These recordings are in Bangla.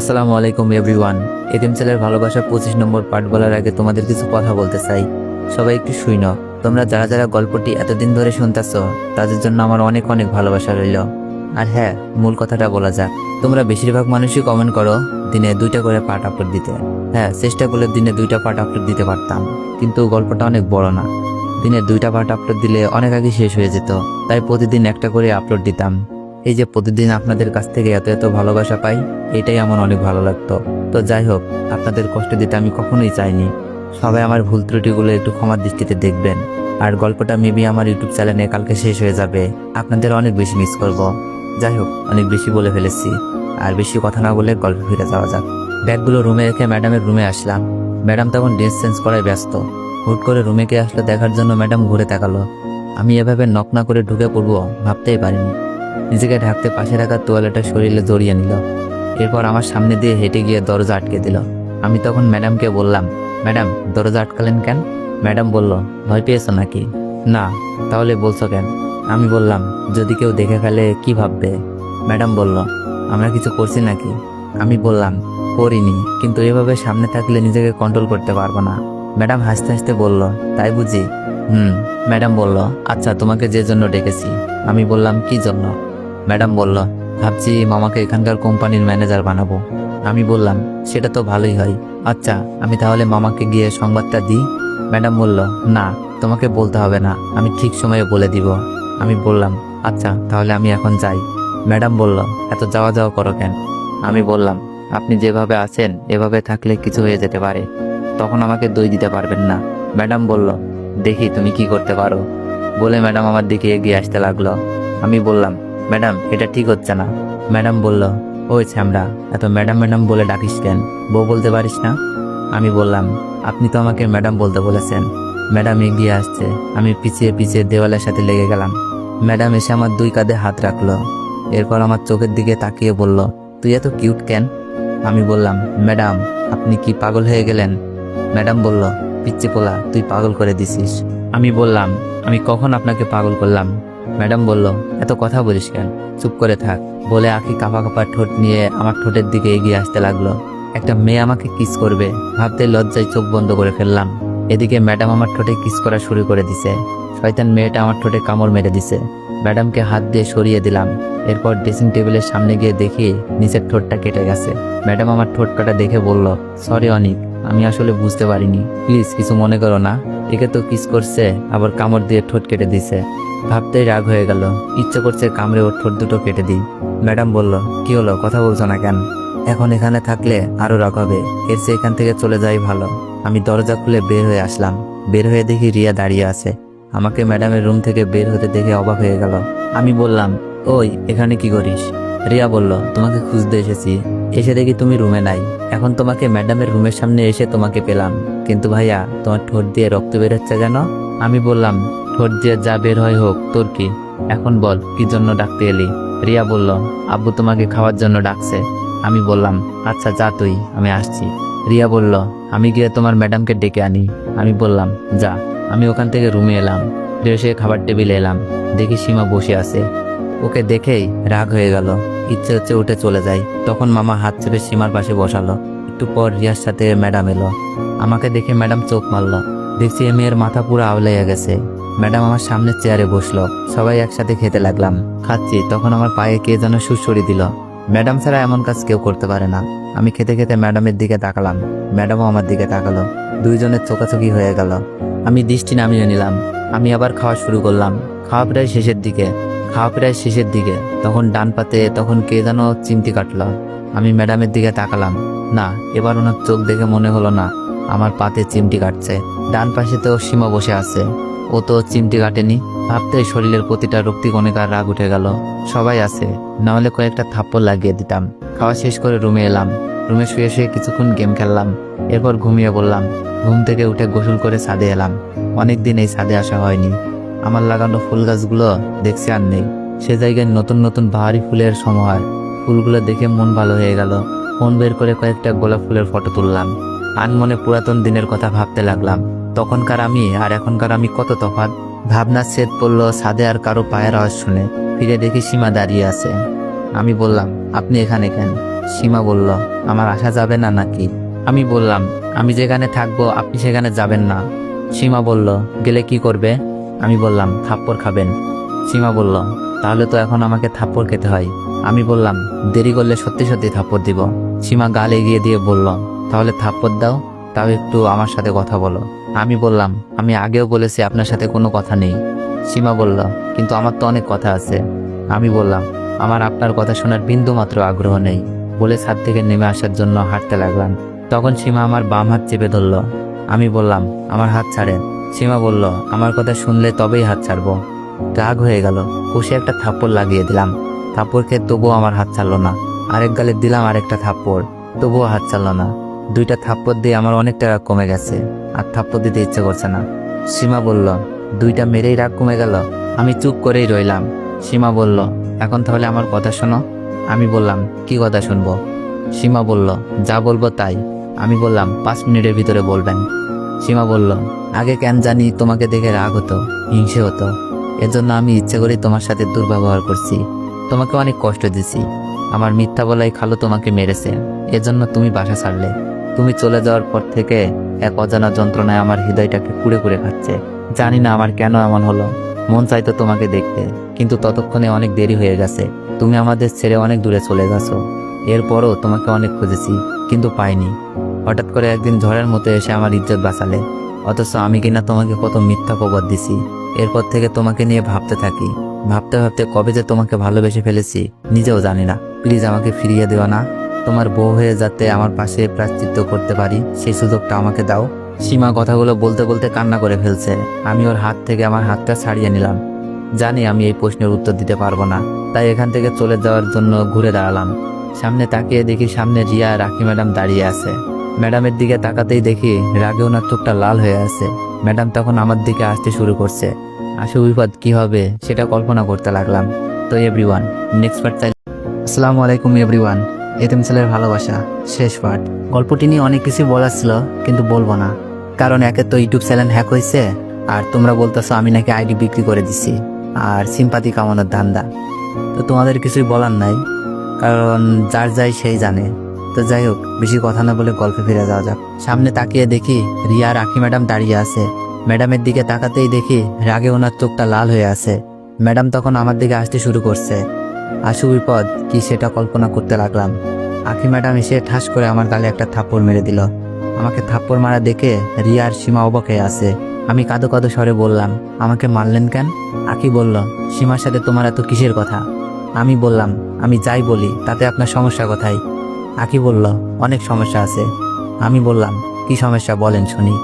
আসসালামু আলাইকুম এভরিওয়ান এটিএম সেলের ভালোবাসা পঁচিশ নম্বর পার্ট বলার আগে তোমাদের কিছু কথা বলতে চাই। সবাই একটু শুইন তোমরা যারা যারা গল্পটি এতদিন ধরে শুনতেছ, তাদের জন্য আমার অনেক অনেক ভালোবাসা রইল। আর হ্যাঁ মূল কথাটা বলা যাক। তোমরা বেশিরভাগ মানুষই কমেন্ট করো, দিনে দুইটা করে পার্ট আপলোড দিতে। হ্যাঁ চেষ্টা করলে দিনে দুইটা পার্ট আপলোড দিতে পারতাম। কিন্তু গল্পটা অনেক বড় না। দিনে দুইটা পার্ট আপলোড দিলে অনেক আগে শেষ হয়ে যেত। তাই প্রতিদিন একটা করে আপলোড দিতাম। এই যে প্রতিদিন আপনাদের কাছ থেকে এত এত ভালোবাসা পাই, এটাই আমার অনেক ভালো লাগতো। তো যাই হোক, আপনাদের কষ্ট দিতে আমি কখনোই চাইনি। সবাই আমার ভুল ত্রুটিগুলো একটু ক্ষমার দৃষ্টিতে দেখবেন। আর গল্পটা মেবি আমার ইউটিউব চ্যানেলে কালকে শেষ হয়ে যাবে। আপনাদের অনেক বেশি মিস করব। যাই হোক, অনেক বেশি বলে ফেলেছি। আর বেশি কথা না বলে গল্প ফিরে যাওয়া যাক। ব্যাগগুলো রুমে রেখে ম্যাডামের রুমে আসলাম। ম্যাডাম তখন ড্রেস চেঞ্জ করায় ব্যস্ত। হুট করে রুমে কে আসলো দেখার জন্য ম্যাডাম ঘুরে তাকালো। আমি এভাবে নক না করে ঢুকে পড়ব, ভাবতেই পারিনি। নিজেকে ঢাকতে পাশে রাখা তোয়ালেটা শরীরে জড়িয়ে নিল। এরপর আমার সামনে দিয়ে হেঁটে গিয়ে দরজা আটকে দিল। আমি তখন ম্যাডামকে বললাম, ম্যাডাম, দরজা আটকালেন কেন? ম্যাডাম বলল, ভয় পেয়েছ নাকি? না, তাহলে বলছো কেন? আমি বললাম, যদি কেউ দেখে ফেলে কি ভাববে? ম্যাডাম বলল, আমরা কিছু করছি নাকি? আমি বললাম, করিনি, কিন্তু এভাবে সামনে থাকলে নিজেকে কন্ট্রোল করতে পারব না। ম্যাডাম হাসতে হাসতে বলল, তাই বুঝি? হুম, ম্যাডাম বলল আচ্ছা তোমাকে যে জন্য ডেকেছি। আমি বললাম, কি জন্য? ম্যাডাম বলল, ভাবছি মামাকে এখানকার কোম্পানির ম্যানেজার বানাবো। আমি বললাম, সেটা তো ভালোই হয়। আচ্ছা আমি তাহলে মামাকে গিয়ে সংবাদটা দিই? ম্যাডাম বলল, না, তোমাকে বলতে হবে না, আমি ঠিক সময়ে বলে দিব। আমি বললাম আচ্ছা তাহলে আমি এখন যাই। ম্যাডাম বলল, এত যাওয়া যাওয়া করো কেন? আমি বললাম, আপনি যেভাবে আছেন, এভাবে থাকলে কিছু হয়ে যেতে পারে। তখন আমাকে দই দিতে পারবেন না। ম্যাডাম বলল, দেখি তুমি কি করতে পারো। বলে ম্যাডাম আমার দিকে এগিয়ে আসতে লাগল। আমি বললাম ম্যাডাম, এটা ঠিক হচ্ছে না। ম্যাডাম বলল, ওই ছ্যামড়া এত ম্যাডাম ম্যাডাম বলে ডাকিস কেন? বউ বলতে পারিস না? আমি বললাম, আপনি তো আমাকে ম্যাডাম বলতে বলেছেন। ম্যাডাম এগিয়ে আসছে, আমি পিছিয়ে পিছিয়ে দেওয়ালের সাথে লেগে গেলাম। ম্যাডাম এসে আমার দুই কাঁধে হাত রাখল। এরপর আমার চোখের দিকে তাকিয়ে বলল, তুই এত কিউট কেন? আমি বললাম, ম্যাডাম, আপনি কি পাগল হয়ে গেলেন? ম্যাডাম বলল পিচ্ছি পোলা, তুই পাগল করে দিছিস। আমি বললাম, আমি কখন আপনাকে পাগল করলাম? ম্যাডাম বলল, এত কথা বলিস কেন? চুপ করে থাক। বলে আখি কাপা কাপা ঠোঁট নিয়ে আমার ঠোঁটের দিকে এগিয়ে আসতে লাগল। একটা মেয়ে আমাকে কিস করবে। ভাবতে লজ্জায় চোখ বন্ধ করে ফেললাম। এদিকে ম্যাডাম আমার ঠোঁটে কিস করা শুরু করে দিছে। শয়তান মেয়েটা আমার ঠোঁটে কামড় মেরে দিছে। ম্যাডামকে হাত দিয়ে সরিয়ে দিলাম। এরপর ড্রেসিং টেবিলের সামনে গিয়ে দেখি নিচের ঠোঁটটা কেটে গেছে। ম্যাডাম আমার ঠোঁট কাটা দেখে বলল, সরি অনিক, আমি আসলে বুঝতে পারিনি। প্লিজ কিছু মনে করো না। একে তো কিস করছে, আবার কামড় দিয়ে ঠোঁট কেটে দিছে। ভাবতেই রাগ হয়ে গেল। ইচ্ছে করছে কামড়ে ওর ঠোঁট দুটো কেটে দিই। ম্যাডাম বলল, কি হলো? কথা বলছো না কেন? এখন এখানে থাকলে আরও রাগ হবে। এর চেয়ে এখান থেকে চলে যাই ভালো। আমি দরজা খুলে বের হয়ে আসলাম। বের হয়ে দেখি রিয়া দাঁড়িয়ে আছে। আমাকে ম্যাডামের রুম থেকে বের হতে দেখে অবাক হয়ে গেল। আমি বললাম, ওই, এখানে কি করিস? রিয়া বলল, তোমাকে খুঁজতে এসেছি। এসে দেখি তুমি রুমে নাই। এখন তোমাকে ম্যাডামের রুমের সামনে এসে তোমাকে পেলাম। কিন্তু ভাইয়া, তোমার ঠোঁট দিয়ে রক্ত বেরোচ্ছে কেন? আমি বললাম ঠোঁট দিয়ে যা বের হয় হোক, তোর কি? এখন বল, কি জন্য ডাকতে এলি? রিয়া বলল, আব্বু তোমাকে খাওয়ার জন্য ডাকছে। আমি বললাম আচ্ছা যা তুই, আমি আসছি। রিয়া বলল, আমি গিয়ে তোমার ম্যাডামকে ডেকে আনি। আমি বললাম, যা। আমি ওখান থেকে রুমে এলাম। ফ্রেশে খাবার টেবিলে এলাম। দেখি সীমা বসে আছে। ওকে দেখেই রাগ হয়ে গেল। ইচ্ছে হচ্ছে উঠে চলে যাই তখন মামা হাত চেপে সীমার পাশে বসালো। একটু পর রিয়ার সাথে ম্যাডাম এলো। আমাকে দেখে ম্যাডাম চোখ মারলো। দেখছি এ মেয়ের মাথা পুরো আওলাইয়া গেছে। ম্যাডাম আমার সামনের চেয়ারে বসল। সবাই একসাথে খেতে লাগলাম। খাচ্ছি, তখন আমার পায়ে কে যেন সুসরি দিল। ম্যাডাম ছাড়া এমন কাজ কেউ করতে পারে না। আমি খেতে খেতে ম্যাডামের দিকে তাকালাম। ম্যাডামও আমার দিকে তাকালো। দুইজনের চোকাচোকি হয়ে গেল। আমি দৃষ্টি নামিয়ে নিলাম। আমি আবার খাওয়া শুরু করলাম। খাওয়া প্রায় শেষের দিকে। খাওয়া প্রায় শেষের দিকে। তখন ডান পাতে তখন কে যেন চিমটি কাটলো। আমি ম্যাডামের দিকে তাকালাম। না, এবার ওনার চোখ দেখে মনে হলো না। আমার পাতে চিমটি কাটছে। ডান পাশে তো সীমা বসে আছে। ও তো চিমটি কাটেনি। ভাবতে শরীরের প্রতিটা রক্তি কণিকার রাগ উঠে গেল। সবাই আছে, নাহলে কয়েকটা থাপ্পড় লাগিয়ে দিতাম। খাওয়া শেষ করে রুমে এলাম। রুমে শুয়ে শুয়ে কিছুক্ষণ গেম খেললাম। এরপর ঘুমিয়ে বললাম ঘুম থেকে উঠে গোসল করে ছাদে এলাম। অনেকদিন এই ছাদে আসা হয়নি। আমার লাগানো ফুল গাছগুলো দেখছি আর নেই। সে জায়গায় নতুন নতুন বাহারি ফুলের সমাহার। ফুলগুলো দেখে মন ভালো হয়ে গেল। ফোন বের করে কয়েকটা গোলাপ ফুলের ফটো তুললাম। আনমনে পুরাতন দিনের কথা ভাবতে লাগলাম। তখনকার আমি আর এখনকার আমি কত তফাৎ? ভাবনা ছেদ পড়ল ছাদে আর কারও পায়ের আওয়াজ শুনে। ফিরে দেখি সীমা দাঁড়িয়ে আছে। আমি বললাম, আপনি এখানে কেন? সীমা বলল, আমার আসা যাবে না নাকি? আমি বললাম, আমি যেখানে থাকব, আপনি সেখানে যাবেন না। সীমা বলল, গেলে কি করবে? আমি বললাম, থাপ্পড় খাবেন। সীমা বলল, তাহলে তো এখন আমাকে থাপ্পড় খেতে হয়। আমি বললাম, দেরি করলে সত্যি সত্যি থাপ্পড় দিব। সীমা গাল এগিয়ে দিয়ে বলল, তাহলে থাপ্পড় দাও। তাও একটু আমার সাথে কথা বলো। আমি বললাম, আমি আগেও বলেছি আপনার সাথে কোনো কথা নেই। সীমা বলল, কিন্তু আমার তো অনেক কথা আছে। আমি বললাম, আমার আপনার কথা শোনার বিন্দু মাত্র আগ্রহ নেই। বলে ছাদ থেকে নেমে আসার জন্য হাঁটতে লাগলাম। তখন সীমা আমার বাম হাত চেপে ধরল। আমি বললাম, আমার হাত ছাড়েন। সীমা বলল, আমার কথা শুনলে তবেই হাত ছাড়বো। রাগ হয়ে গেল। কষে একটা থাপ্পড় লাগিয়ে দিলাম। থাপ্পড় খেয়ে তবুও আমার হাত ছাড়লো না। আরেক গালে দিলাম আরেকটা থাপ্পড়। তবুও হাত ছাড়লো না। দুইটা থাপ্পড় দিয়ে আমার অনেকটা রাগ কমে গেছে, আর থাপ্পড় দিতে ইচ্ছে করছে না। সীমা বলল, দুইটা মেরেই রাগ কমে গেল। আমি চুপ করেই রইলাম। সীমা বলল, এখন তাহলে আমার কথা শোনো। আমি বললাম, কি কথা শুনব? সীমা বলল, যা বলব তাই। আমি বললাম, পাঁচ মিনিটের ভিতরে বলবেন। সীমা বলল, আগে কেন জানি তোমাকে দেখে রাগ হতো, হিংসে হতো। এজন্য আমি ইচ্ছে করেই তোমার সাথে দুর্ব্যবহার করছি। তোমাকে অনেক কষ্ট দিছি। আমার মিথ্যা বলাই খালো তোমাকে মেরেছে। এজন্য তুমি বাসা ছাড়লে। তুমি চলে যাওয়ার পর থেকে এক অজানা যন্ত্রণায় আমার হৃদয়টাকে কুড়ে কুড়ে খাচ্ছে। জানি না আমার কেন এমন হলো। মন চাইতো তোমাকে দেখতে, কিন্তু ততক্ষণে অনেক দেরি হয়ে গেছে। তুমি আমাদের ছেড়ে অনেক দূরে চলে গেছো। এরপরও তোমাকে অনেক খুঁজেছি, কিন্তু পাইনি। হঠাৎ করে একদিন ঝড়ের মতো এসে আমার ইজ্জত বাঁচালে। অথচ আমি কিনা তোমাকে কত মিথ্যা প্রবাদ দিছি। এরপর থেকে তোমাকে নিয়ে ভাবতে থাকি। ভাবতে ভাবতে কবে যে তোমাকে ভালোবেসে ফেলেছি, নিজেও জানি না। প্লিজ আমাকে ফিরিয়ে দেওয়া না। তোমার বউ হয়ে যাতে আমার পাশে প্রাশ্চিত্য করতে পারি, সেই সুযোগটা আমাকে দাও। সীমা কথাগুলো বলতে বলতে কান্না করে ফেলছে। আমি ওর হাত থেকে আমার হাতটা ছাড়িয়ে নিলাম। জানি আমি এই প্রশ্নের উত্তর দিতে পারব না। তাই এখান থেকে চলে যাওয়ার জন্য ঘুরে দাঁড়ালাম। সামনে তাকিয়ে দেখি সামনে রিয়া রাখি ম্যাডাম দাঁড়িয়ে আছে। ম্যাডামের দিকে তাকাতেই দেখি রাগে ওনার চোখটা লাল হয়ে আছে। ম্যাডাম তখন আমার দিকে আসতে শুরু করছে। আসে বিপদ কি হবে সেটা কল্পনা করতে লাগলাম। তো এভরিওয়ান নেক্সট পার্ট চাই। আসসালামু আলাইকুম এভরিওয়ান। এতিম ছেলের ভালোবাসা, শেষ পার্ট গল্পটি নিয়ে অনেক কিছু বলার ছিল, কিন্তু বলব না। কারণ একে তো ইউটিউব চ্যানেল হ্যাক হয়েছে, আর তোমরা বলতেছো আমি নাকি আইডি বিক্রি করে দিছি, আর সিম্পাতি কামানোর ধান্দা। তো তোমাদের কিছুই বলার নাই, কারণ যার যাই সেই জানে। তো যাই হোক, বেশি কথা না বলে গল্পে ফিরে যাওয়া যাক। সামনে তাকিয়ে দেখি রিয়া আর আখি ম্যাডাম দাঁড়িয়ে আছে। ম্যাডামের দিকে তাকাতেই দেখি রাগে ওনার চোখটা লাল হয়ে আছে। ম্যাডাম তখন আমার দিকে আসতে শুরু করছে। আশু বিপদ কি সেটা কল্পনা করতে লাগলাম। আখি ম্যাডাম এসে ঠাস করে আমার গালে একটা থাপ্পড় মেরে দিল। আমাকে থাপ্পড় মারা দেখে রিয়ার সীমা অবাক হয়ে আছে। আমি কাদো কাদো স্বরে বললাম, আমাকে মারলেন কেন? আখি বলল, সীমার সাথে তোমার এত কিসের কথা? আমি বললাম, আমি যাই বলি, তাতে আপনার সমস্যা কোথায়? আকি বলল, অনেক সমস্যা আছে। আমি বললাম, কি সমস্যা বলেন শুনি।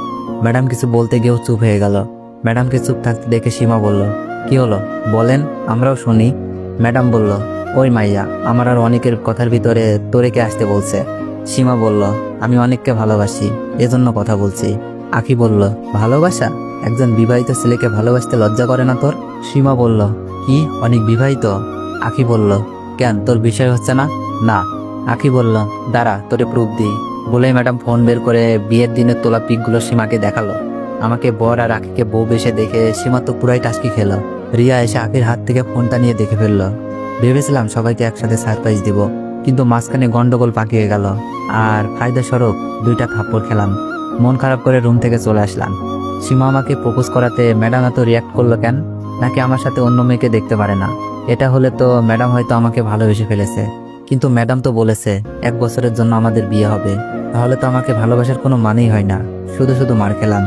ম্যাডাম কিছু বলতে গিয়েও চুপ হয়ে গেল। ম্যাডামকে চুপ থাকতে দেখে সীমা বলল, কি হলো? বলেন, আমরাও শুনি। ম্যাডাম বলল, ওই মাইয়া, আমার আর অনেকের কথার ভিতরে তোরেকে আসতে বলছে? সীমা বলল, আমি অনেককে ভালোবাসি, এজন্য কথা বলছি। আখি বলল, ভালোবাসা? একজন বিবাহিত ছেলেকে ভালোবাসতে লজ্জা করে না তোর? সীমা বলল, কি? অনেক বিবাহিত? আখি বলল, কেন? তোর বিষয় হচ্ছে না? না। আখি বলল, দাঁড়া, তোরে প্রুফ দিই। বলেই ম্যাডাম ফোন বের করে বিয়ের দিনে তোলা পিকগুলো সীমাকে দেখাল। আমাকে বর আর আখিকে বউ বেশে দেখে সীমা তো পুরাই টাস্কি খেলো। রিয়া এসে আখির হাত থেকে ফোনটা নিয়ে দেখে ফেলল। ভেবেছিলাম সবাইকে একসাথে সারপ্রাইজ দিব, কিন্তু মাঝখানে গন্ডগোল পাকিয়ে গেল। আর ফায়দা স্বরূপ দুইটা থাপ্পড় খেলাম। মন খারাপ করে রুম থেকে চলে আসলাম। সীমা আমাকে প্রপোজ করাতে ম্যাডাম এত রিয়াক্ট করল কেন? নাকি আমার সাথে অন্য মেয়েকে দেখতে পারে না? এটা হলে তো ম্যাডাম হয়তো আমাকে ভালোবেসে ফেলেছে। কিন্তু ম্যাডাম তো বলেছে, এক বছরের জন্য আমাদের বিয়ে হবে। তাহলে তো আমাকে ভালোবাসার কোনো মানেই হয় না। শুধু শুধু মার খেলাম।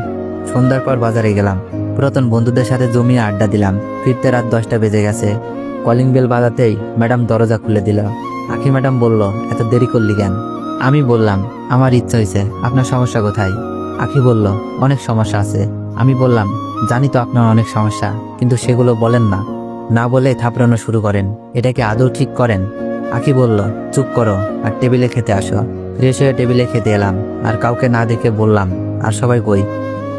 সন্ধ্যার পর বাজারে গেলাম। পুরাতন বন্ধুদের সাথে জমিয়ে আড্ডা দিলাম। ফিরতে রাত দশটা বেজে গেছে। কলিং বেল বাজাতেই ম্যাডাম দরজা খুলে দিল। আখি ম্যাডাম বলল, এত দেরি করলি কেন? আমি বললাম, আমার ইচ্ছা হয়েছে, আপনার সমস্যা কোথায়? আখি বলল, অনেক সমস্যা আছে। আমি বললাম, জানি তো আপনার অনেক সমস্যা, কিন্তু সেগুলো বলেন না। না বলে থাপড়ানো শুরু করেন। এটাকে আদৌ ঠিক করেন? আখি বলল, চুপ করো, আর টেবিলে খেতে আসো। ফ্রেশ হয়ে টেবিলে খেতে এলাম, আর কাউকে না দেখে বললাম, আর সবাই কই?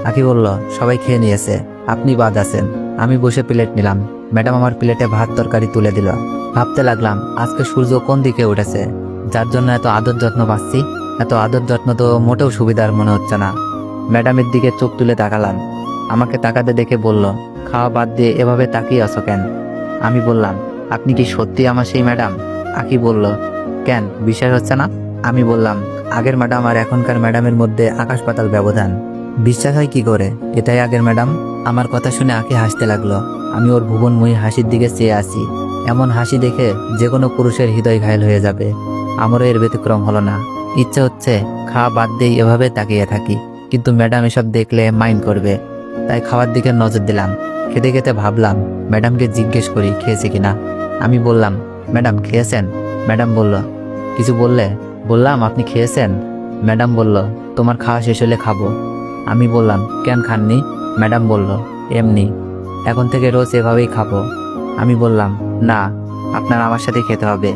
আখি বলল, সবাই খেয়ে নিয়েছে। আপনি বাদ আছেন। আমি বসে প্লেট নিলাম। ম্যাডাম আমার প্লেটে ভাত তরকারি তুলে দিল। ভাবতে লাগলাম, আজকে সূর্য কোন দিকে উঠেছে? যার জন্য এত আদর যত্ন পাচ্ছি? এত আদর যত্ন তো মোটেও সুবিধার মনে হচ্ছে না। ম্যাডামের দিকে চোখ তুলে তাকালাম। আমাকে তাকাতে দেখে বলল, খাওয়া বাদ দিয়ে এভাবে তাকিয়ে আছো কেন? আমি বললাম, আপনি কি সত্যি আমার সেই ম্যাডাম? আকি বলল, কেন? বিশ্বাস হচ্ছে না? আমি বললাম, আগের ম্যাডাম আর এখনকার ম্যাডামের মধ্যে আকাশ পাতাল ব্যবধান। বিশ্বাস হয় কি করে? এটাই আগের ম্যাডাম। আমার কথা শুনে আঁকে হাসতে লাগল। আমি ওর ভুবনময়ী হাসির দিকে চেয়ে আসি এমন হাসি দেখে যে কোনো পুরুষের হৃদয় ঘায়ল হয়ে যাবে। আমারও এর ব্যতিক্রম হলো না। ইচ্ছে হচ্ছে খাওয়া বাদ দিয়ে এভাবে তাকিয়ে থাকি। কিন্তু ম্যাডাম এসব দেখলে মাইন্ড করবে। তাই খাওয়ার দিকে নজর দিলাম। খেতে খেতে ভাবলাম, ম্যাডামকে জিজ্ঞেস করি, খেয়েছে কিনা আমি বললাম, ম্যাডাম, খেয়েছেন? ম্যাডাম বলল, কিছু বললে? বললাম, আপনি খেয়েছেন? ম্যাডাম বলল, তোমার খাওয়া শেষ হলে খাব। আমি বললাম, কেন খাননি? ম্যাডাম বলল, এমনি। এখন থেকে রোজ এভাবেই খাব। আমি বললাম, না, আপনার আমার সাথে খেতে হবে।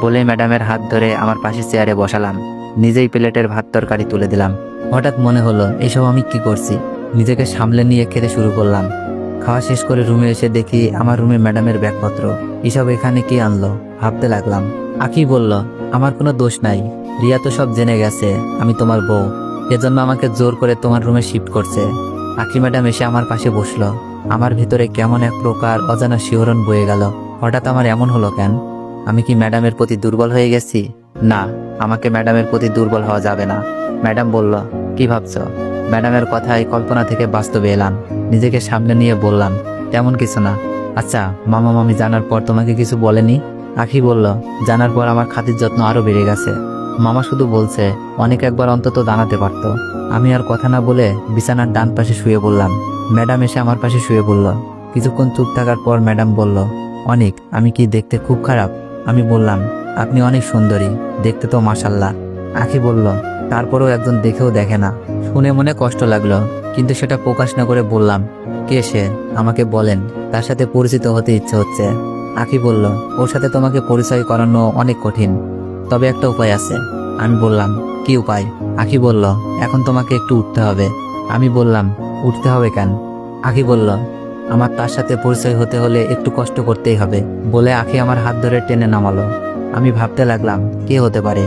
বলে ম্যাডামের হাত ধরে আমার পাশে চেয়ারে বসালাম। নিজেই প্লেটের ভাত তরকারি তুলে দিলাম। হঠাৎ মনে হলো, এসব আমি কি করছি? নিজেকে সামলে নিয়ে খেতে শুরু করলাম। খাওয়া শেষ করে রুমে এসে দেখি আমার রুমে ম্যাডামের ব্যাগপত্র। এসব এখানে কি আনলো? ভাবতে লাগলাম। আকি বলল, আমার কোনো দোষ নাই। রিয়া তো সব জেনে গেছে, আমি তোমার বউ। এজন্য আমাকে জোর করে তোমার রুমে শিফট করছে। আকি ম্যাডাম এসে আমার পাশে বসল। আমার ভিতরে কেমন এক প্রকার অজানা শিহরণ বয়ে গেল। হঠাৎ আমার এমন হলো কেন? আমি কি ম্যাডামের প্রতি দুর্বল হয়ে গেছি? না, আমাকে ম্যাডামের প্রতি দুর্বল হওয়া যাবে না। ম্যাডাম বলল, কি ভাবছ? ম্যাডামের কথায় কল্পনা থেকে বাস্তবে এলাম। নিজেকে সামনে নিয়ে বললাম, তেমন কিছু না। আচ্ছা মামা মামি জানার পর তোমাকে কিছু বলেনি? আখি বলল, জানার পর আমার খাতির যত্ন আরও বেড়ে গেছে। মামা শুধু বলছে, অনেক একবার অন্তত জানাতে পারত। আমি আর কথা না বলে বিছানার ডান পাশে শুয়ে বললাম ম্যাডাম এসে আমার পাশে শুয়ে বলল কিছুক্ষণ চুপ থাকার পর ম্যাডাম বলল, অনেক, আমি কি দেখতে খুব খারাপ? আমি বললাম, আপনি অনেক সুন্দরী, দেখতে তো মাসাল্লাহ আখি বলল, তারপরেও একজন দেখেও দেখে না। শুনে মনে কষ্ট লাগল, কিন্তু সেটা প্রকাশ না করে বললাম, কে সে? আমাকে বলেন, তার সাথে পরিচিত হতে ইচ্ছে হচ্ছে। আখি বলল, ওর সাথে তোমাকে পরিচয় করানো অনেক কঠিন। তবে একটা উপায় আছে। আমি বললাম, কি উপায়? আখি বলল, এখন তোমাকে একটু উঠতে হবে। আমি বললাম, উঠতে হবে কেন? আখি বলল, আমার তার সাথে পরিচয় হতে হলে একটু কষ্ট করতেই হবে। বলে আখি আমার হাত ধরে টেনে নামালো। আমি ভাবতে লাগলাম, কে হতে পারে?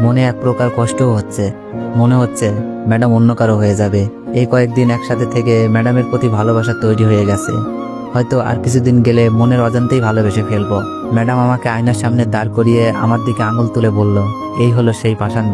মনে এক প্রকার কষ্টও হচ্ছে। মনে হচ্ছে, ম্যাডাম অন্য কারও হয়ে যাবে। এই কয়েকদিন একসাথে থেকে ম্যাডামের প্রতি ভালোবাসা তৈরি হয়ে গেছে। হয়তো আর কিছুদিন গেলে মনের অজান্তেই ভালোবেসে ফেলব। ম্যাডাম আমাকে আয়নার সামনে দাঁড় করিয়ে আমার দিকে আঙুল তুলে বলল, এই হলো সেই পাষাণ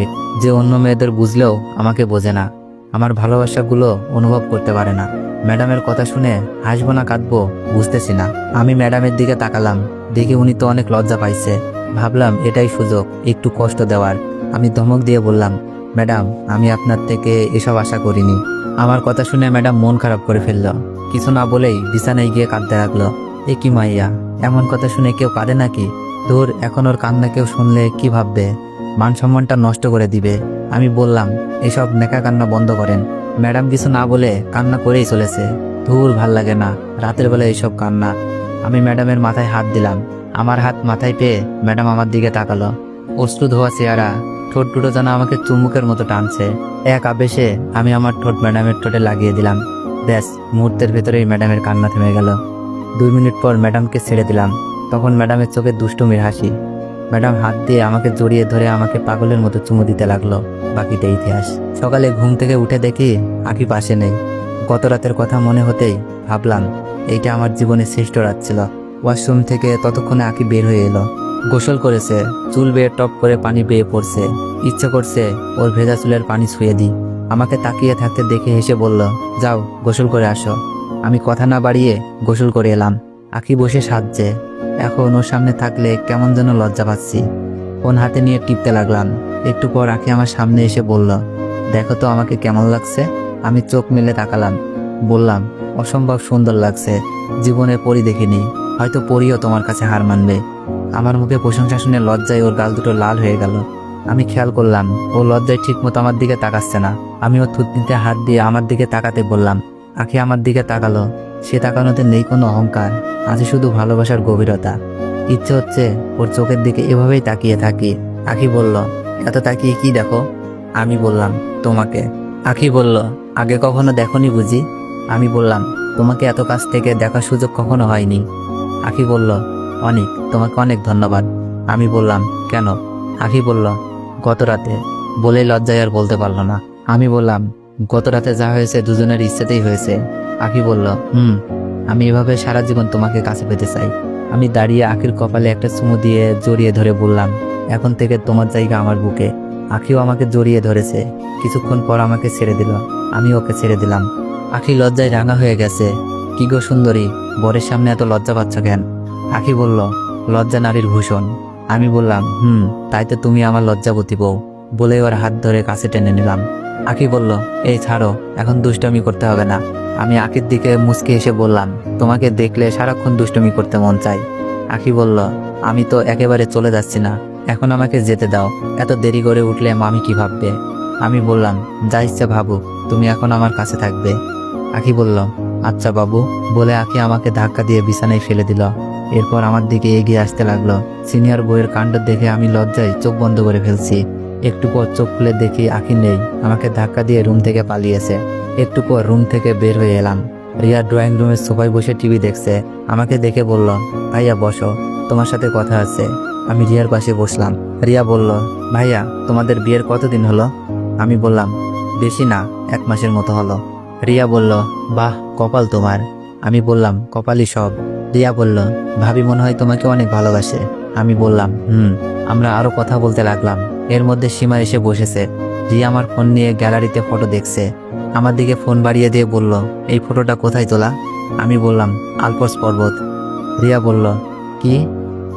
যে অন্য মেয়েদের বুঝলেও আমাকে বোঝে না। আমার ভালোবাসাগুলো অনুভব করতে পারে না। ম্যাডামের কথা শুনে, হাসবো না, কাঁদবো, বুঝতেছি না। আমি ম্যাডামের দিকে তাকালাম। দেখি উনি তো অনেক লজ্জা পাইছে। ভাবলাম, এটাই সুযোগ, একটু কষ্ট দেওয়ার। আমি ধমক দিয়ে বললাম, ম্যাডাম, আমি আপনার থেকে এসব আশা করিনি। আমার কথা শুনে ম্যাডাম মন খারাপ করে ফেলল। কিছু না বলেই বিছানায় গিয়ে কাঁদতে লাগল। এ কি মাইয়া, এমন কথা শুনে কেউ কাঁদে নাকি? দূর এখন ওর কান্না কেউ শুনলে কি ভাববে? মান সম্মানটা নষ্ট করে দিবে। আমি বললাম, এসব নেকা কান্না বন্ধ করেন। ম্যাডাম কিছু না বলে কান্না করেই চলেছে। ধুর, ভালো লাগে না, রাতের বেলা এইসব কান্না। আমি ম্যাডামের মাথায় হাত দিলাম। আমার হাত মাথায় পেয়ে ম্যাডাম আমার দিকে তাকালো। অশ্রু ধোয়া চেহারা, ঠোঁট দুটো যেন আমাকে চুমুকের মতো টানছে। এক আবেশে আমি আমার ঠোঁট ম্যাডামের ঠোঁটে লাগিয়ে দিলাম। ব্যাস, মুহূর্তের ভেতরেই ম্যাডামের কান্না থেমে গেল। দুই মিনিট পর ম্যাডামকে ছেড়ে দিলাম। তখন ম্যাডামের চোখে দুষ্টুমির হাসি। ম্যাডাম হাত দিয়ে আমাকে জড়িয়ে ধরে আমাকে পাগলের মতো চুমু দিতে লাগল বাকিটা ইতিহাস। সকালে ঘুম থেকে উঠে দেখি আঁকি পাশে নেই। গত রাতের কথা মনে হতেই ভাবলাম, এইটা আমার জীবনে শ্রেষ্ঠ রাত ছিল। ওয়াশরুম থেকে ততক্ষণে আঁকি বের হয়ে এলো। গোসল করেছে, চুল বেয়ে টপ করে পানি বেয়ে পড়ছে। ইচ্ছে করছে ওর ভেজা চুলের পানি ছুঁয়ে দিই। আমাকে তাকিয়ে থাকতে দেখে হেসে বলল, যাও, গোসল করে আসো। আমি কথা না বাড়িয়ে গোসল করে এলাম। আঁকি বসে সাজছে। এখন ওর সামনে থাকলে কেমন যেন লজ্জা পাচ্ছি। ফোন হাতে নিয়ে টিপতে লাগলাম। একটু পর আঁকি আমার সামনে এসে বলল, দেখো তো আমাকে কেমন লাগছে? আমি চোখ মেলে তাকালাম। বললাম, অসম্ভব সুন্দর লাগছে। জীবনে পরি দেখিনি। হয়তো পরিও তোমার কাছে হার মানবে। আমার মুখে প্রশংসা শুনে লজ্জায় ওর গাল দুটো লাল হয়ে গেল। আমি খেয়াল করলাম, ও লজ্জায় ঠিক মতো আমার দিকে তাকাচ্ছে না। আমি ওর থুতনিতে হাত দিয়ে আমার দিকে তাকাতে বললাম, আখি আমার দিকে তাকালো। সে তাকানোতে নেই কোনো অহংকার, আছে শুধু ভালোবাসার গভীরতা। ইচ্ছে হচ্ছে ওর চোখের দিকে এভাবেই তাকিয়ে থাকি। আখি বলল, এত তাকিয়ে কি দেখো? আমি বললাম, তোমাকে। আখি বলল, আগে কখনো দেখনি বুঝি? আমি বললাম, তোমাকে এত কাছ থেকে দেখার সুযোগ কখনো হয়নি। আখি বলল, অনেক, তোমাকে অনেক ধন্যবাদ। আমি বললাম, কেন? আখি বলল, গত রাতে। বলে লজ্জায় আর বলতে পারল না। আমি বললাম, গত রাতে যা হয়েছে দুজনের ইচ্ছেতেই হয়েছে। আখি বলল, হুম, আমি এভাবে সারা জীবন তোমাকে কাছে পেতে চাই। আমি দাঁড়িয়ে আখির কপালে একটা চুমু দিয়ে জড়িয়ে ধরে বললাম, এখন থেকে তোমার জায়গা আমার বুকে। আখিও আমাকে জড়িয়ে ধরেছে। কিছুক্ষণ পর আমাকে ছেড়ে দিল। আমি ওকে ছেড়ে দিলাম। আখি লজ্জায় রাঙা হয়ে গেছে। কি গো সুন্দরী, বরের সামনে এত লজ্জা পাচ্ছ কেন? আখি বলল, লজ্জা নারীর ভূষণ। আমি বললাম, হুম তাই তো তুমি আমার লজ্জাবতী বউ। বলে ওর হাত ধরে কাছে টেনে নিলাম। আখি বলল, এই ছাড়ো, এখন দুষ্টমি করতে হবে না। আমি আখির দিকে মুচকে এসে বললাম, তোমাকে দেখলে সারাক্ষণ দুষ্টুমি করতে মন চাই আখি বলল, আমি তো একেবারে চলে যাচ্ছি না, এখন আমাকে যেতে দাও। এত দেরি করে উঠলে মামি কি ভাববে? আমি বললাম, যা ইচ্ছে ভাবু তুমি এখন আমার কাছে থাকবে। আখি বলল আচ্ছা বাবু। বলে আখি আমাকে ধাক্কা দিয়ে বিছানায় ফেলে দিল। এরপর আমার দিকে এগিয়ে আসতে লাগল। সিনিয়র বইয়ের কাণ্ড দেখে আমি লজ্জায় চোখ বন্ধ করে ফেলছি। একটু পর চোখ খুলে দেখি আঁকি নেই, আমাকে ধাক্কা দিয়ে রুম থেকে পালিয়েছে। একটু পর রুম থেকে বের হয়ে এলাম। রিয়া ড্রয়িং রুমের সোফায় বসে টিভি দেখছে। আমাকে দেখে বলল, ভাইয়া, বসো, তোমার সাথে কথা আছে। আমি রিয়ার পাশে বসলাম। রিয়া বলল, ভাইয়া, তোমাদের বিয়ের কতদিন হলো? আমি বললাম, বেশি না, এক মাসের মতো হলো। রিয়া বলল, বাহ, কপাল তোমার। আমি বললাম, কপালই সব। রিয়া বলল, ভাবি মনে হয় তোমাকে অনেক ভালোবাসে। আমি বললাম, হুম। আমরা আরও কথা বলতে লাগলাম। এর মধ্যে সীমা এসে বসেছে। রিয়া আমার ফোন নিয়ে গ্যালারিতে ফটো দেখছে। আমার দিকে ফোন বাড়িয়ে দিয়ে বলল, এই ফটোটা কোথায় তোলা? আমি বললাম, আলপস পর্বত। রিয়া বলল, কি?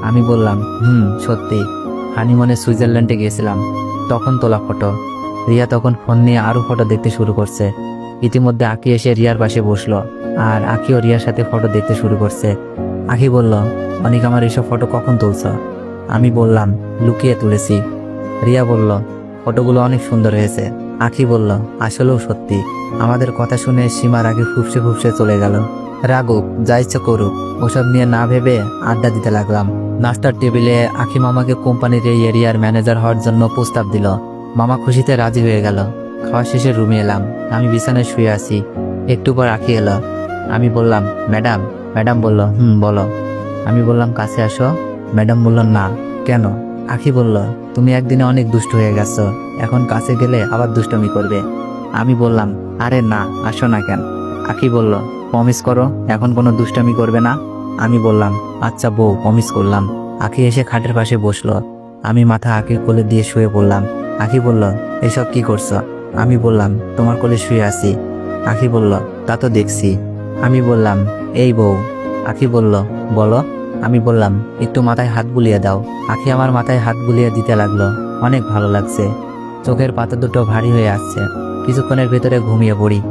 আমি বললাম, হুম, সত্যি। হানিমনে সুইজারল্যান্ডে গিয়েছিলাম, তখন তোলা ফটো। রিয়া তখন ফোন নিয়ে আরও ফটো দেখতে শুরু করছে। ইতিমধ্যে আঁকি এসে রিয়ার পাশে বসল, আর আঁকিও রিয়ার সাথে ফটো দেখতে শুরু করছে। আঁকি বলল, অনেক, আমার এসব ফটো কখন তুলছ? আমি বললাম, লুকিয়ে তুলেছি। রিয়া বলল, ফটোগুলো অনেক সুন্দর হয়েছে। আঁকি বলল, আসলেও সত্যি। আমাদের কথা শুনে সীমার আগে ফুপসে ফুপসে চলে গেল। রাগুক, যা ইচ্ছে করুক, ওসব নিয়ে না ভেবে আড্ডা দিতে লাগলাম। নাস্তার টেবিলে আখি মামাকে কোম্পানির এই এরিয়ার ম্যানেজার হওয়ার জন্য প্রস্তাব দিল। মামা খুশিতে রাজি হয়ে গেল। খাওয়া শেষে রুমে এলাম। আমি বিছানায় শুয়ে আছি। একটু পর আখি এলো। আমি বললাম, ম্যাডাম। ম্যাডাম বলল, হুম, বলো। আমি বললাম, কাছে আসো। ম্যাডাম বলল, না। কেন? আখি বলল, তুমি একদিনে অনেক দুষ্ট হয়ে গেছো। এখন কাছে গেলে আবার দুষ্টমি করবে। আমি বললাম, আরে না, আসো না কেন? আখি বলল প্রমিস করো, এখন কোনো দুষ্টামি করবে না? আমি বললাম আচ্ছা বউ প্রমিস করলাম। আখি এসে খাটের পাশে বসল। আমি মাথা আখির কোলে দিয়ে শুয়ে পড়লাম। আখি বলল, এসব কি করছ? আমি বললাম, তোমার কোলে শুয়ে আছি। আখি বলল, তা তো দেখছি। আমি বললাম, এই বউ। আখি বলল, বলো। আমি বললাম, একটু মাথায় হাত বুলিয়ে দাও। আখি আমার মাথায় হাত বুলিয়ে দিতে লাগল। অনেক ভালো লাগছে। চোখের পাতা দুটো ভারী হয়ে আসছে। কিছুক্ষণের ভেতরে ঘুমিয়ে পড়ি।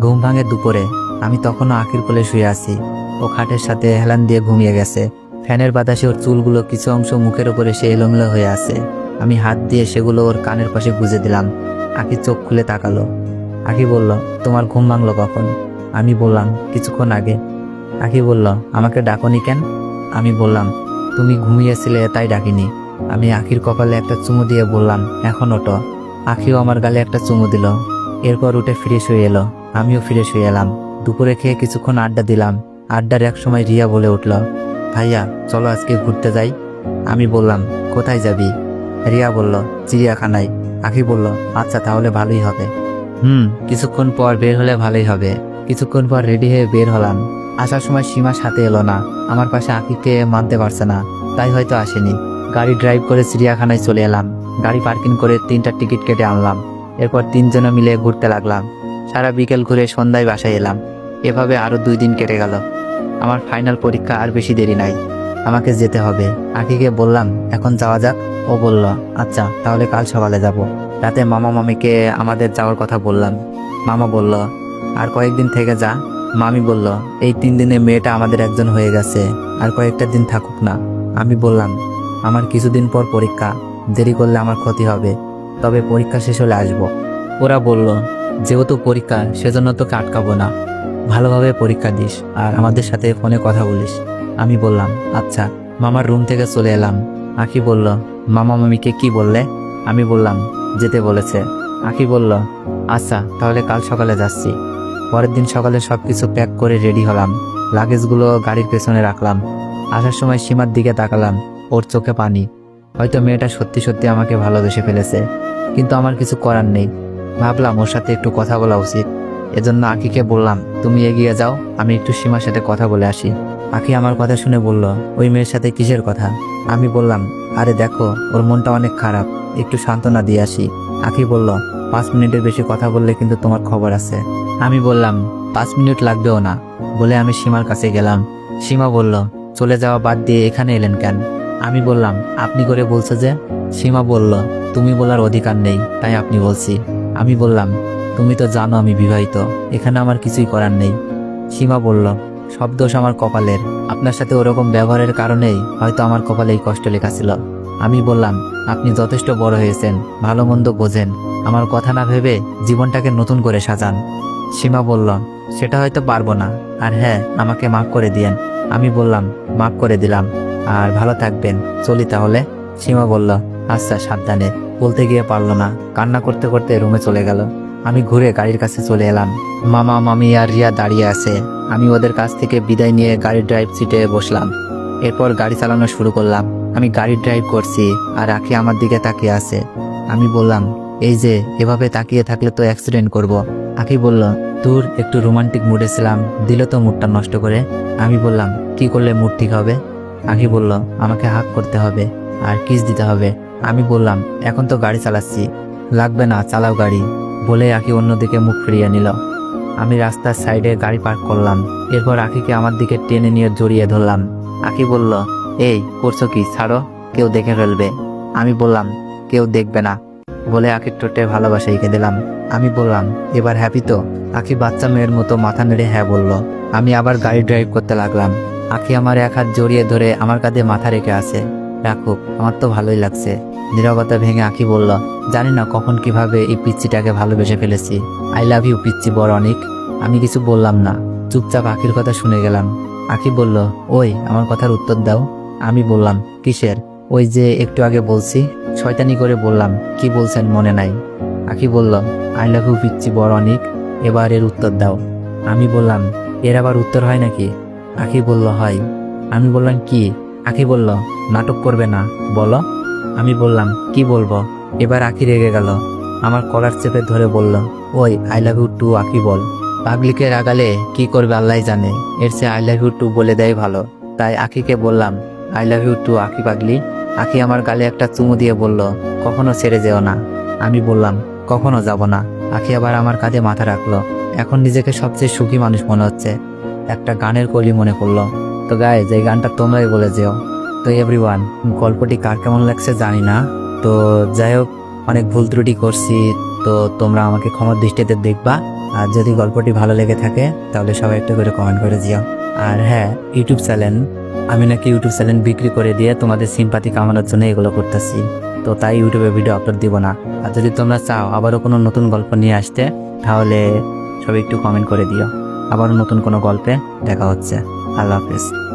ঘুম ভাঙে দুপুরে। আমি তখনও আখির কোলে শুয়ে আছি। ও খাটের সাথে হেলান দিয়ে ঘুমিয়ে গেছে। ফ্যানের বাতাসে ওর চুলগুলো কিছু অংশ মুখের ওপরে সে এলোমেলো হয়ে আছে। আমি হাত দিয়ে সেগুলো ওর কানের পাশে গুজে দিলাম। আখি চোখ খুলে তাকালো। আখি বলল, তোমার ঘুম ভাঙলো কখন? আমি বললাম, কিছুক্ষণ আগে। আখি বলল, আমাকে ডাকনি কেন? আমি বললাম, তুমি ঘুমিয়েছিলে, তাই ডাকিনি। আমি আখির কপালে একটা চুমু দিয়ে বললাম, এখন ওটো আখিও আমার গালে একটা চুমু দিল। এরপর উঠে ফ্রেশ হয়ে এলো। আমিও ফ্রেশ হয়ে এলাম। দুপুরে খেয়ে কিছুক্ষণ আড্ডা দিলাম। আড্ডার এক সময় রিয়া বলে উঠল, ভাইয়া, চলো আজকে ঘুরতে যাই। আমি বললাম, কোথায় যাবি? রিয়া বলল, চিড়িয়াখানায়। আখি বলল আচ্ছা তাহলে ভালোই হবে। হুম, কিছুক্ষণ পর বের হলে ভালোই হবে। কিছুক্ষণ পর রেডি হয়ে বের হলাম। আসার সময় সীমা সাথে এলো না। আমার পাশে আখিকে মানতে পারছে না। তাই হয়তো আসেনি। গাড়ি ড্রাইভ করে চিড়িয়াখানায় চলে এলাম। গাড়ি পার্কিং করে তিনটা টিকিট কেটে আনলাম। এরপর তিনজনে মিলে ঘুরতে লাগলাম। সারা বিকেল ঘুরে সন্ধ্যায় বাসায় এলাম। এভাবে আরও দুই দিন কেটে গেল। আমার ফাইনাল পরীক্ষা আর বেশি দেরি নাই। আমাকে যেতে হবে। আখিকে বললাম, এখন যাওয়া যাক। ও বলল আচ্ছা তাহলে কাল সকালে যাব। রাতে মামা মামিকে আমাদের যাওয়ার কথা বললাম। মামা বলল, আর কয়েকদিন থেকে যা। মামি বলল, এই তিন দিনে মেয়েটা আমাদের একজন হয়ে গেছে, আর কয়েকটা দিন থাকুক না। আমি বললাম, আমার কিছুদিন পর পরীক্ষা, দেরি করলে আমার ক্ষতি হবে, তবে পরীক্ষা শেষ হলে আসব। ওরা বলল, যেহেতু পরীক্ষা, সেজন্য তোকে আটকাবো না। ভালোভাবে পরীক্ষা দিস, আর আমাদের সাথে ফোনে কথা বলিস। আমি বললাম আচ্ছা। মামার রুম থেকে চলে এলাম। আখি বলল, মামা মামিকে কি বললে? আমি বললাম, যেতে বলেছে। আখি বলল আচ্ছা তাহলে কাল সকালে যাচ্ছি। পরের দিন সকালে সব কিছু প্যাক করে রেডি হলাম। লাগেজগুলো গাড়ির পেছনে রাখলাম। আসার সময় সীমার দিকে তাকালাম, ওর চোখে পানি। হয়তো মেয়েটা সত্যি সত্যি আমাকে ভালোবেসে ফেলেছে, কিন্তু আমার কিছু করার নেই। ভাবলাম ওর সাথে একটু কথা বলা উচিত। এজন্য আখিকে বললাম, তুমি এগিয়ে যাও, আমি একটু সীমার সাথে কথা বলে আসি। আখি আমার কথা শুনে বলল, ওই মেয়ের সাথে কিসের কথা? আমি বললাম, আরে দেখো, ওর মনটা অনেক খারাপ, একটু সান্ত্বনা দিয়ে আসি। আখি বলল, পাঁচ মিনিটের বেশি কথা বললে কিন্তু তোমার খবর আছে। আমি বললাম, পাঁচ মিনিট লাগবেও না। বলে আমি সীমার কাছে গেলাম। সীমা বলল, চলে যাওয়া বাদ দিয়ে এখানে এলেন কেন? আমি বললাম, আপনি করে বলছো যে? সীমা বলল, তুমি বলার অধিকার নেই, তাই আপনি বলছি। আমি বললাম, তুমি তো জানো আমি বিবাহিত, এখানে আমার কিছুই করার নেই। সীমা বলল, সব দোষ আমার কপালের, আপনার সাথে ওরকম ব্যবহারের কারণেই হয়তো আমার কপালে এই কষ্ট লেখা ছিল। আমি বললাম, আপনি যথেষ্ট বড় হয়েছেন, ভালো মন্দ বোঝেন, আমার কথা না ভেবে জীবনটাকে নতুন করে সাজান। সীমা বলল সেটা হয়তো পারব না। আর হ্যাঁ আমাকে মাফ করে দিয়েন। আমি বললাম, মাফ করে দিলাম। আর ভালো থাকবেন। চলি তাহলে। সীমা বলল আচ্ছা সাবধানে। বলতে গিয়ে পারল না। কান্না করতে করতে রুমে চলে গেল। আমি ঘুরে গাড়ির কাছে চলে এলাম। মামা, মামি আর রিয়া দাঁড়িয়ে আছে। আমি ওদের কাছ থেকে বিদায় নিয়ে গাড়ির ড্রাইভ সিটে বসলাম। এরপর গাড়ি চালানো শুরু করলাম। আমি গাড়ি ড্রাইভ করছি আর আখি আমার দিকে তাকিয়ে আছে। আমি বললাম, এই যে, এভাবে তাকিয়ে থাকলে তো অ্যাক্সিডেন্ট করব। আখি বলল, তোর একটু রোমান্টিক মুডে ছিলাম, দিল তো মুডটা নষ্ট করে। আমি বললাম, কি করলে মুড ঠিক হবে? আখি বলল, আমাকে হাক করতে হবে আর কিস দিতে হবে। আমি বললাম, এখন তো গাড়ি চালাচ্ছি, লাগবে না, চালাও গাড়ি। বলে আখি অন্যদিকে মুখ ফিরিয়ে নিল। আমি রাস্তার সাইডে গাড়ি পার্ক করলাম, এরপর আখিকে আমার দিকে টেনে নিয়ে জড়িয়ে ধরলাম। আখি বলল, এই, করছ কি? ছাড়ো, কেউ দেখে ফেলবে। আমি বললাম, কেউ দেখবে না। বলে আখির ঠোঁটে ভালোবাসা এঁকে দিলাম। আমি বললাম, এবার হ্যাপি তো? আখি বাচ্চা মেয়ের মতো মাথা নেড়ে হ্যাঁ বলল। আমি আবার গাড়ি ড্রাইভ করতে লাগলাম। আখি আমার এক হাত জড়িয়ে ধরে আমার কাঁধে মাথা রেখে আছে। রাখুক, আমার তো ভালোই লাগছে। নীরবতা ভেঙে আখি বলল, জানি না কখন কীভাবে এই পিচ্চিটাকে ভালোবেসে ফেলেছি। আই লাভ ইউ পিচ্চি বড় অনেক। আমি কিছু বললাম না। চুপচাপ আখির কথা শুনে গেলাম। আখি বলল, ওই, আমার কথার উত্তর দাও। আমি বললাম, কিসের? ওই যে একটু আগে বলছি, শয়তানি করে বললাম, কি বলছেন মনে নাই? আখি বলল আই লাভ ইউ পিচ্চি বড় অনেক, এবার এর উত্তর দাও। আমি বললাম, এর আবার উত্তর হয় নাকি? আখি বলল, হয়। আমি বললাম, কি? আখি বলল, নাটক করবে না। বলো। আমি বললাম, কি বলব? এবার আখি রেগে গেল। আমার কলার চেপে ধরে বলল, ওই আই লাভ ইউ টু আখি বল। পাবলিকে রাগালে কি করবে আল্লাহ জানে। এর চেয়ে আই লাভ ইউ টু বলে দেয় ভালো। তাই আখিকে বললাম, আই লাভ ইউ টু আখি পাগলি। আখি আমার গালে একটা চুমু দিয়ে বলল, কখনো ছেড়ে যেও না। আমি বললাম কখনো যাব না। আখি আবার আমার কাঁধে মাথা রাখল। এখন নিজেকে সবচেয়ে সুখী মানুষ মনে হচ্ছে। একটা গানের কলি মনে করল। তো গায়ে যে গানটা তোমরাই বলে যেও। তো এভরিওয়ান গল্পটি কার কেমন লাগছে জানি না। তো যাই হোক, অনেক ভুল ত্রুটি করছি। তো তোমরা আমাকে ক্ষমার দৃষ্টিতে দেখবা। আর যদি গল্পটি ভালো লেগে থাকে, তাহলে সবাই একটু করে কমেন্ট করে দিও। আর হ্যাঁ ইউটিউব চ্যানেল আমি নাকি ইউটিউব চ্যানেল বিক্রি করে দিয়ে তোমাদের সিম্পাতি কামানোর জন্য এগুলো করতেছি। তো তাই ইউটিউবে ভিডিও আপলোড দিব না। আর যদি তোমরা চাও আবারও কোনো নতুন গল্প নিয়ে আসতে, তাহলে সবাই একটু কমেন্ট করে দিও। আবারও নতুন কোনো গল্পে দেখা হচ্ছে। আল্লাহ হাফেজ।